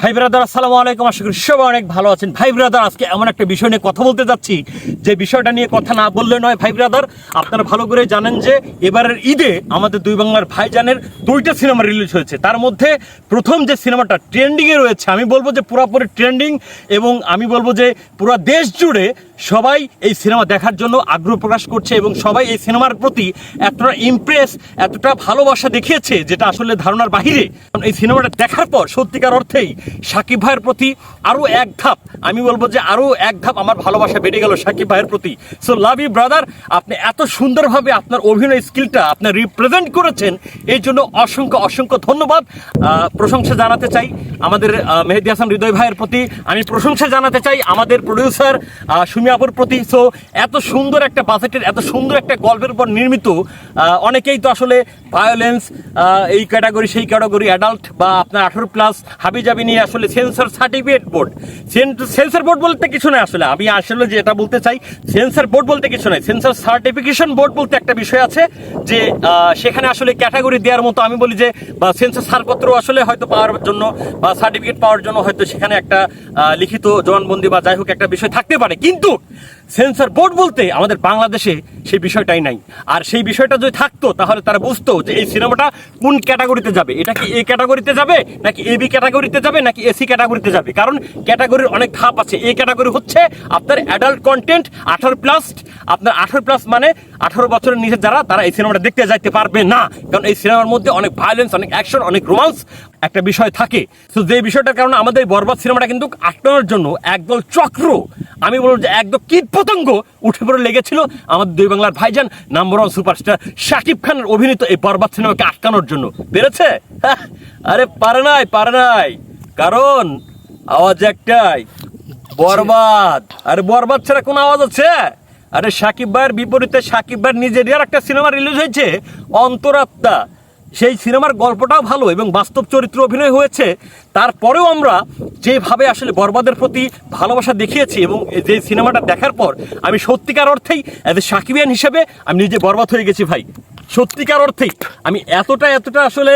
ভাই ব্রাদার, আসসালামু আলাইকুম। আশা করি সবাই অনেক ভালো আছেন। ভাই ব্রাদার, আজকে এমন একটা বিষয় নিয়ে কথা বলতে যাচ্ছি, যে বিষয়টা নিয়ে কথা না বললে নয়। ভাই ব্রাদার, আপনারা ভালো করে জানেন যে এবারের ঈদে আমাদের দুই বাংলার ভাইজানের দুইটা সিনেমা রিলিজ হয়েছে। তার মধ্যে প্রথম যে সিনেমাটা ট্রেন্ডিংয়ে রয়েছে, আমি বলব যে পুরাপুরি ট্রেন্ডিং এবং আমি বলব যে পুরো দেশ জুড়ে সবাই এই সিনেমা দেখার জন্য আগ্রহ প্রকাশ করছে এবং সবাই এই সিনেমার প্রতি এতটা ইমপ্রেস এতটা ভালোবাসা দেখিয়েছে যেটা আসলে ধারণার বাহিরে। এই সিনেমাটা দেখার পর সত্যিকার অর্থেই সাকিব ভাইয়ের প্রতি আরও এক ধাপ, আমি বলব যে আরও এক ধাপ আমার ভালোবাসা বেড়ে গেল সাকিব ভাইয়ের প্রতি। সো লাভ ইউ ব্রাদার আপনি এত সুন্দরভাবে আপনার অভিনয় স্কিলটা আপনি রিপ্রেজেন্ট করেছেন এই জন্য অসংখ্য অসংখ্য ধন্যবাদ। প্রশংসা জানাতে চাই আমাদের মেহেদি হাসান হৃদয় ভাইয়ের প্রতি। আমি প্রশংসা জানাতে চাই আমাদের প্রডিউসার সুমি আপুর প্রতি। সো এত সুন্দর একটা বাজেটের এত সুন্দর একটা গল্পের উপর নির্মিত অনেকেই তো আসলে ভায়োলেন্স এই ক্যাটাগরি সেই ক্যাটাগরি অ্যাডাল্ট বা আপনার আঠারো প্লাস হাবিজাবি নিয়ে আসলে censor certificate board censor board বলতে কিছু নয় আসলে। আমি আসলে যে এটা বলতে চাই সেন্সর বোর্ড বলতে কিছু নয় সেন্সর সার্টিফিকেশন বোর্ড বলতে একটা বিষয় আছে যে সেখানে আসলে ক্যাটাগরি দেওয়ার মতো আমি বলি যে, বা সেন্সর ছাড়পত্র আসলে হয়তো পাওয়ার জন্য বা সার্টিফিকেট পাওয়ার জন্য হয়তো সেখানে একটা লিখিত জবানবন্দি বা যাই হোক একটা বিষয় থাকতে পারে। কিন্তু সেন্সর বোর্ড বলতে আমাদের বাংলাদেশে সেই বিষয়টাই নাই। আর সেই বিষয়টা যদি থাকতো, তাহলে তারা বুঝতো যে এই সিনেমাটা কোন ক্যাটাগরিতে যাবে। এটা কি এ ক্যাটাগরিতে যাবে, নাকি এ বি ক্যাটাগরিতে যাবে, নাকি এসি ক্যাটাগরিতে যাবে? কারণ ক্যাটাগরির অনেক ধাপ আছে। এই ক্যাটাগরি হচ্ছে আপনার অ্যাডাল্ট কন্টেন্ট আঠারো প্লাস আপনার আঠারো প্লাস মানে আঠারো বছরের নিচে যারা, তারা এই সিনেমাটা দেখতে যাইতে পারবে না। কারণ এই সিনেমার মধ্যে অনেক ভায়োলেন্স অনেক অ্যাকশন অনেক রোমান্স একটা বিষয় থাকে। তো যে বিষয়টার কারণে আমাদের বরবাদ সিনেমাটা কিন্তু আটকানোর জন্য একদল চক্র আমি বলব যে একদম কীট পতঙ্গ উঠে পড়ে লেগেছিল আমাদের দুই বাংলার ভাইজান নাম্বার ওয়ান সুপারস্টার শাকিব খানের অভিনীত এই বরবাদ সিনেমাকে আটকানোর জন্য। পেরেছে? হ্যাঁ, আরে পারে নাই পারে নাই। কারণ আওয়াজ একটাই বরবাদ। আরে বরবাদ ছাড়া কোন আওয়াজ আছে? আরে সাকিব ভাইয়ের বিপরীতে সাকিব ভাইয়ের নিজের একটা সিনেমা রিলিজ হয়েছে অন্তরাত্মা। সেই সিনেমার গল্পটাও ভালো এবং বাস্তব চরিত্র অভিনয় হয়েছে। তারপরেও আমরা যেভাবে আসলে বরবাদের প্রতি ভালোবাসা দেখিয়েছি এবং যে সিনেমাটা দেখার পর আমি সত্যিকার অর্থেই এজ এ সাকিবিয়ান হিসেবে আমি নিজে বরবাদ হয়ে গেছি ভাই। সত্যিকার অর্থেই আমি এতটা এতটা আসলে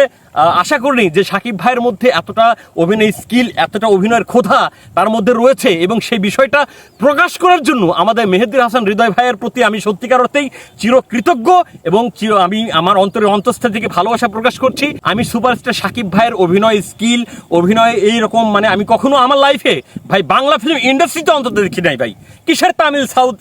আশা করিনি যে সাকিব ভাইয়ের মধ্যে এতটা অভিনয় স্কিল এতটা অভিনয়ের ক্ষোধা তার মধ্যে রয়েছে এবং সেই বিষয়টা প্রকাশ করার জন্য আমাদের মেহেদির হাসান হৃদয় ভাইয়ের প্রতি আমি সত্যিকার অর্থেই চিরকৃতজ্ঞ এবং চির, আমি আমার অন্তরের অন্তঃস্থল থেকে ভালোবাসা প্রকাশ করছি। আমি সুপারস্টার সাকিব ভাইয়ের অভিনয় স্কিল অভিনয় এই রকম মানে আমি কখনো আমার লাইফে ভাই, বাংলা ফিল্ম ইন্ডাস্ট্রিতে অন্তত দেখি নাই, ভাই। কিসের তামিল সাউথ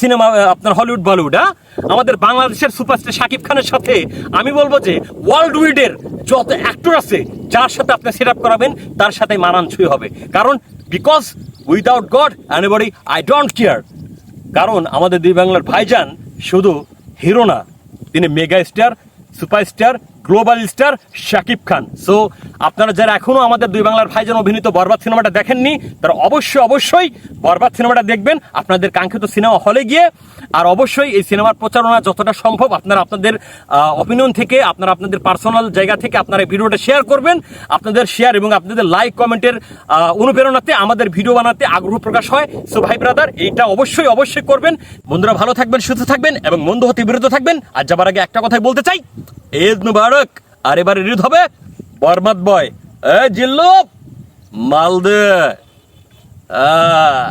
সিনেমা আপনার হলিউড বলিউড হ্যাঁ? আমাদের বাংলাদেশের সুপারস্টার শাকিব খানের সাথে আমি বলব যে ওয়ার্ল্ড উইডের যত অ্যাক্টর আছে, যার সাথে আপনি সেট আপ করাবেন, তার সাথে মানানসই হবে। কারণ because without God anybody I don't care কারণ, আমাদের দুই বাংলার ভাইজান শুধু হিরো না, তিনি mega star superstar global star Shakib Khan. So আপনারা যারা এখনও আমাদের দুই বাংলার ভাইজান অভিনীত বরবাদ সিনেমাটা দেখেননি, তারা অবশ্যই অবশ্যই বরবাদ সিনেমাটা দেখবেন আপনাদের কাঙ্ক্ষিত সিনেমা হলে গিয়ে। আর অবশ্যই এই সিনেমার প্রচারণা যতটা সম্ভব আপনারা আপনাদের অপিনিয়ন থেকে, আপনারা আপনাদের পার্সোনাল জায়গা থেকে আপনারা এই ভিডিওটা শেয়ার করবেন। আপনাদের শেয়ার এবং আপনাদের লাইক কমেন্টের অনুপ্রেরণাতে আমাদের ভিডিও বানাতে আগ্রহ প্রকাশ হয়। সো ভাই ব্রাদার এইটা অবশ্যই অবশ্যই করবেন। বন্ধুরা ভালো থাকবেন, সুস্থ থাকবেন এবং মন্দ হতে বিরত থাকবেন। আর যাবার আগে একটা কথাই বলতে চাই এদ মুবারক। আর এবারে রিদ হবে বরমাত বয়। এ জিল্লুপ মালদে। আহ